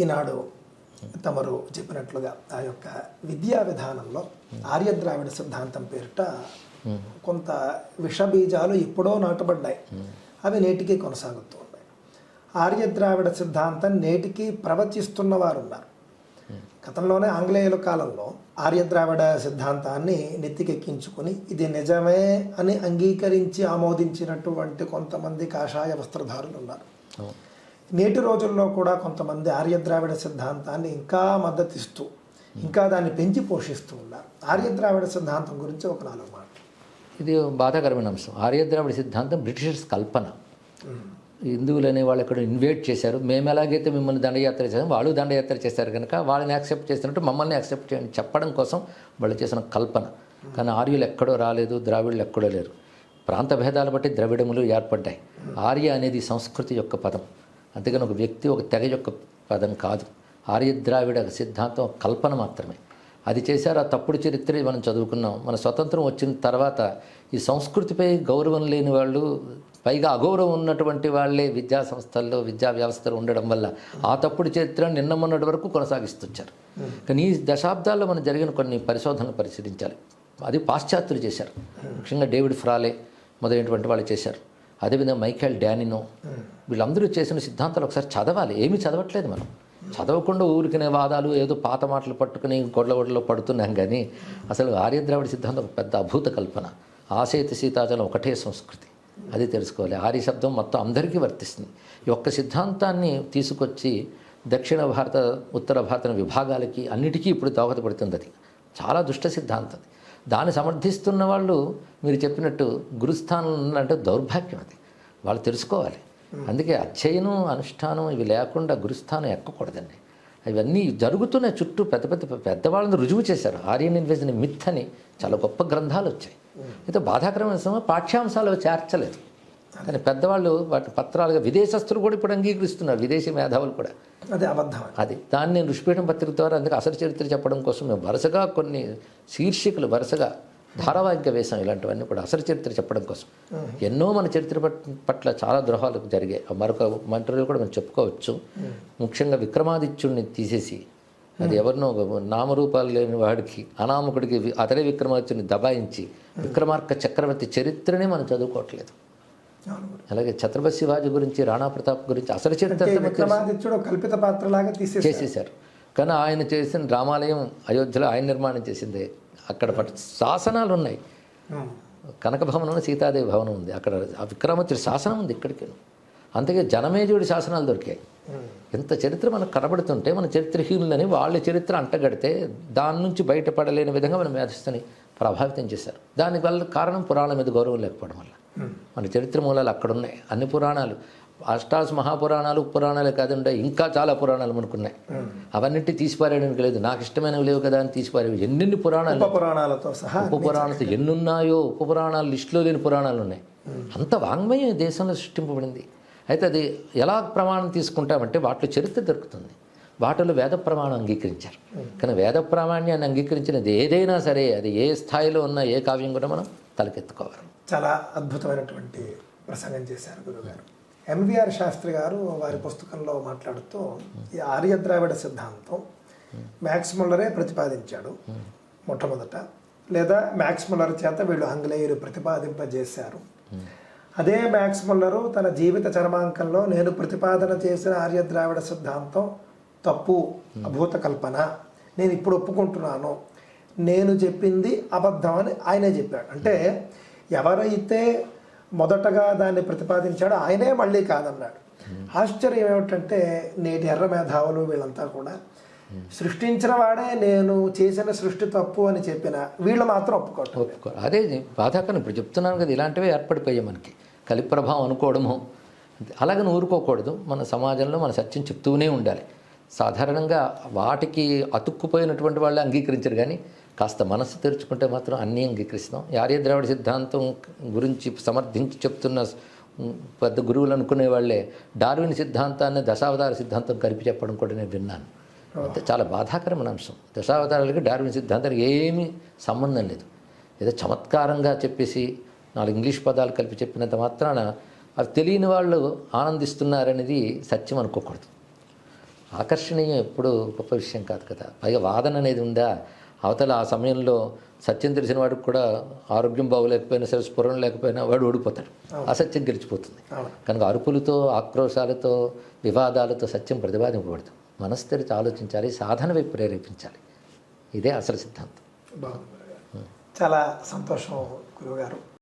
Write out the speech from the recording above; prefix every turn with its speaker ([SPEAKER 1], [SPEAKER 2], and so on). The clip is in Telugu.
[SPEAKER 1] ఈనాడు తమరు చెప్పినట్లుగా ఆ యొక్క విద్యా విధానంలో ఆర్యద్రావిడ సిద్ధాంతం పేరిట కొంత విషబీజాలు ఎప్పుడో నాటబడ్డాయి. అవి నేటికీ కొనసాగుతూ ఉన్నాయి. ఆర్యద్రావిడ సిద్ధాంతం నేటికి ప్రవచిస్తున్న వారు ఉన్నారు గతంలోనే ఆంగ్లేయుల కాలంలో ఆర్యద్రావిడ సిద్ధాంతాన్ని నెత్తికెక్కించుకుని ఇది నిజమే అని అంగీకరించి ఆమోదించినటువంటి కొంతమంది కాషాయ వస్త్రధారులు ఉన్నారు. నేటి రోజుల్లో కూడా కొంతమంది ఆర్య ద్రావిడ సిద్ధాంతాన్ని ఇంకా మద్దతిస్తూ ఇంకా దాన్ని పెంచి పోషిస్తూ ఉన్నారు. ఆర్య ద్రావిడ సిద్ధాంతం గురించి ఒక నాలుగు మాటలు.
[SPEAKER 2] ఇది బాధాకరమైన అంశం. ఆర్యద్రావిడ సిద్ధాంతం బ్రిటిషర్స్ కల్పన. హిందువులు అనే వాళ్ళు ఇక్కడ ఇన్వైట్ చేశారు. మేము ఎలాగైతే మిమ్మల్ని దండయాత్ర చేసాం వాళ్ళు దండయాత్ర చేశారు కనుక వాళ్ళని యాక్సెప్ట్ చేసినట్టు మమ్మల్ని యాక్సెప్ట్ చేయండి చెప్పడం కోసం వాళ్ళు చేసిన కల్పన. కానీ ఆర్యులు ఎక్కడో రాలేదు ద్రావిడులు ఎక్కడో లేరు. ప్రాంత భేదాలు బట్టి ద్రవిడములు ఏర్పడ్డాయి. ఆర్య అనేది సంస్కృతి యొక్క పదం. అందుకని ఒక వ్యక్తి ఒక తెగ యొక్క పదం కాదు. ఆర్య ద్రావిడ సిద్ధాంతం కల్పన మాత్రమే. అది చేశారు ఆ తప్పుడు చరిత్ర మనం చదువుకున్నాం. మన స్వతంత్రం వచ్చిన తర్వాత ఈ సంస్కృతిపై గౌరవం లేని వాళ్ళు పైగా అగౌరవం ఉన్నటువంటి వాళ్ళే విద్యా సంస్థల్లో విద్యా వ్యవస్థలు ఉండడం వల్ల ఆ తప్పుడు చరిత్ర నిన్న మొన్నటి వరకు కొనసాగిస్తుంటారు కానీ ఈ దశాబ్దాల్లో మనం జరిగిన కొన్ని పరిశోధనలు పరిశీలించాలి. అది పాశ్చాత్యులు చేశారు. ముఖ్యంగా డేవిడ్ ఫ్రాలే మొదలైనటువంటి వాళ్ళు చేశారు. అదేవిధంగా మైఖేల్ డానినో వీళ్ళందరూ చేసిన సిద్ధాంతాలు ఒకసారి చదవాలి. ఏమీ చదవట్లేదు మనం. చదవకుండా ఊరికనే వాదాలు ఏదో పాత మాటలు పట్టుకుని గొడ్ల గొడ్లలో పడుతున్నాం కానీ అసలు ఆర్యద్రావిడ సిద్ధాంతం ఒక పెద్ద అభూత కల్పన. ఆశయత సీతాచలం ఒకటే సంస్కృతి. అది తెలుసుకోవాలి. ఆర్య శబ్దం మొత్తం అందరికీ వర్తిస్తుంది. ఈ ఒక్క సిద్ధాంతాన్ని తీసుకొచ్చి దక్షిణ భారత ఉత్తర భారత విభాగాలకి అన్నిటికీ ఇప్పుడు దోహదపడుతుంది అది. చాలా దుష్ట సిద్ధాంతం దాన్ని సమర్థిస్తున్న వాళ్ళు మీరు చెప్పినట్టు గురుస్థానం అంటే దౌర్భాగ్యం అది. వాళ్ళు తెలుసుకోవాలి. అందుకే అధ్యయనం అనుష్ఠానం ఇవి లేకుండా గురుస్థానం ఎక్కకూడదండి. ఇవన్నీ జరుగుతున్నాయి చుట్టూ పెద్ద పెద్ద పెద్దవాళ్ళని రుజువు చేశారు. ఆర్యన్ ఇన్వేజన్ మిత్ అని చాలా గొప్ప గ్రంథాలు వచ్చాయి. అయితే బాధాకరమైన సమయం పాఠ్యాంశాలు చేర్చలేదు. కానీ పెద్దవాళ్ళు వాటి పత్రాలుగా విదేశస్తులు కూడా ఇప్పుడు అంగీకరిస్తున్నారు విదేశీ మేధావులు కూడా.
[SPEAKER 1] అది అబద్ధం.
[SPEAKER 2] అది దాన్ని నేను ఋషిపీఠం పత్రిక ద్వారా అందుకే అసలు చరిత్ర చెప్పడం కోసం మేము వరుసగా కొన్ని శీర్షికలు వరుసగా ధారావాహిక వేశాం ఇలాంటివన్నీ కూడా అసలు చరిత్ర చెప్పడం కోసం. ఎన్నో మన చరిత్ర పట్- పట్ల చాలా ద్రోహాలు జరిగాయి మరొక మంత్రులు కూడా మనం చెప్పుకోవచ్చు. ముఖ్యంగా విక్రమాదిత్యుడిని తీసేసి అది ఎవరినో నామరూపాలు లేని వాడికి అనామకుడికి అతడే విక్రమాదిత్యుని దబాయించి విక్రమార్క చక్రవర్తి చరిత్రనే మనం చదువుకోవట్లేదు. అలాగే ఛత్రపతి శివాజీ గురించి రాణా ప్రతాప్ గురించి అసలు చరిత్ర
[SPEAKER 1] అంటే
[SPEAKER 2] అంతా మనకు తెలుసు.
[SPEAKER 1] విక్రమాదిత్యుడు ఒక కల్పిత పాత్రలాగా తీసేసి
[SPEAKER 2] చేసేశారు. కానీ ఆయన చేసిన రామాలయం అయోధ్యలో ఆయన నిర్మాణం చేసిందే. అక్కడ పట్ శాసనాలు ఉన్నాయి. కనక భవనం సీతాదేవి భవనం ఉంది. అక్కడ ఆ విక్రమాదిత్యుడి శాసనం ఉంది ఇక్కడికి. అంతకే జనమేజుడి శాసనాలు దొరికాయి. ఎంత చరిత్ర మనకు కనబడుతుంటే మన చరిత్రహీనులని వాళ్ళ చరిత్ర అంటగడితే దాని నుంచి బయటపడలేని విధంగా మన మేధస్సుని ప్రభావితం చేశారు. దానికి వల్ల కారణం పురాణం మీద గౌరవం లేకపోవడం వల్ల. మన చరిత్ర మూలాలు అక్కడ ఉన్నాయి. అన్ని పురాణాలు. అష్టాదశ మహాపురాణాలు పురాణాలే కాదండి ఇంకా చాలా పురాణాలు మనకున్నాయి. అవన్నిటి తీసిపారేయడానికి లేదు. నాకు ఇష్టమైనవి లేవు కదా అని తీసిపారేవి. ఎన్నెన్ని పురాణాలు?
[SPEAKER 1] పురాణాలతో సహా
[SPEAKER 2] ఉప పురాణాలతో ఎన్నున్నాయో ఉప పురాణాలు లిస్టులో లేని పురాణాలు ఉన్నాయి. అంత వాంగ్మయం దేశంలో సృష్టింపబడింది. అయితే అది ఎలా ప్రమాణం తీసుకుంటామంటే వాటిలో చరిత్ర దొరుకుతుంది. వాటిలో వేద ప్రమాణం అంగీకరించారు. కానీ వేద ప్రామాణ్యాన్ని అంగీకరించినది ఏదైనా సరే అది ఏ స్థాయిలో ఉన్న ఏ కావ్యం కూడా మనం తలకెత్తుకోవాలి.
[SPEAKER 1] చాలా అద్భుతమైనటువంటి ప్రసంగం చేశారు గురుగారు ఎంవిఆర్ శాస్త్రి గారు వారి పుస్తకంలో మాట్లాడుతూ ఈ ఆర్య ద్రావిడ సిద్ధాంతం మ్యాక్స్ ముల్లరే ప్రతిపాదించాడు మొట్టమొదట. లేదా మ్యాక్స్ ముల్లర్ చేత వీళ్ళు ఆంగ్లేయులు ప్రతిపాదింపజేశారు. అదే మ్యాక్స్ ముల్లరు తన జీవిత చరమాంకంలో నేను ప్రతిపాదన చేసిన ఆర్య ద్రావిడ సిద్ధాంతం తప్పు అభూత కల్పన నేను ఇప్పుడు ఒప్పుకుంటున్నాను. నేను చెప్పింది అబద్ధం అని ఆయనే చెప్పాడు. అంటే ఎవరైతే మొదటగా దాన్ని ప్రతిపాదించాడో ఆయనే మళ్ళీ కాదన్నాడు. ఆశ్చర్యం ఏమిటంటే నేటి ఎర్ర మేధావులు వీళ్ళంతా కూడా సృష్టించిన వాడే నేను చేసిన సృష్టి తప్పు అని చెప్పిన వీళ్ళు మాత్రం ఒప్పుకోవటం
[SPEAKER 2] ఒప్పుకో అదే బాధాకరం. ఇప్పుడు చెప్తున్నాను కదా ఇలాంటివి ఏర్పడిపోయాయి మనకి. కలి ప్రభావం అనుకోవడము. అలాగని ఊరుకోకూడదు. మన సమాజంలో మన సత్యం చెప్తూనే ఉండాలి. సాధారణంగా వాటికి అతుక్కుపోయినటువంటి వాళ్ళు అంగీకరించరు కానీ కాస్త మనసు తెరుచుకుంటే మాత్రం అన్నీ అంగీకరిస్తాం. ఆర్యద్రావిడ సిద్ధాంతం గురించి సమర్థించి చెప్తున్న పెద్ద గురువులు అనుకునే వాళ్ళే డార్విన్ సిద్ధాంతాన్ని దశావతార సిద్ధాంతం కలిపి చెప్పడం కూడా నేను విన్నాను. అంటే చాలా బాధాకరమైన అంశం. దశావతారాలకి డార్విన్ సిద్ధాంతానికి ఏమీ సంబంధం లేదు. ఏదో చమత్కారంగా చెప్పేసి నాలుగు ఇంగ్లీష్ పదాలు కలిపి చెప్పినంత మాత్రాన అవి తెలియని వాళ్ళు ఆనందిస్తున్నారనేది సత్యం అనుకోకూడదు. ఆకర్షణీయం ఎప్పుడు గొప్ప విషయం కాదు కదా. పైగా వాదన అనేది ఉందా? అవతల ఆ సమయంలో సత్యం తెలిసిన వాడికి కూడా ఆరోగ్యం బాగోలేకపోయినా సరే స్ఫురణ లేకపోయినా వాడు ఓడిపోతాడు. అసత్యం గెలిచిపోతుంది. కనుక అరుపులతో ఆక్రోశాలతో వివాదాలతో సత్యం ప్రతిపాదింపబడదు. మనసు తెరిచి ఆలోచించాలి సాధన వైపు ప్రేరేపించాలి. ఇదే అసలు సిద్ధాంతం.
[SPEAKER 1] చాలా సంతోషం గురువుగారు.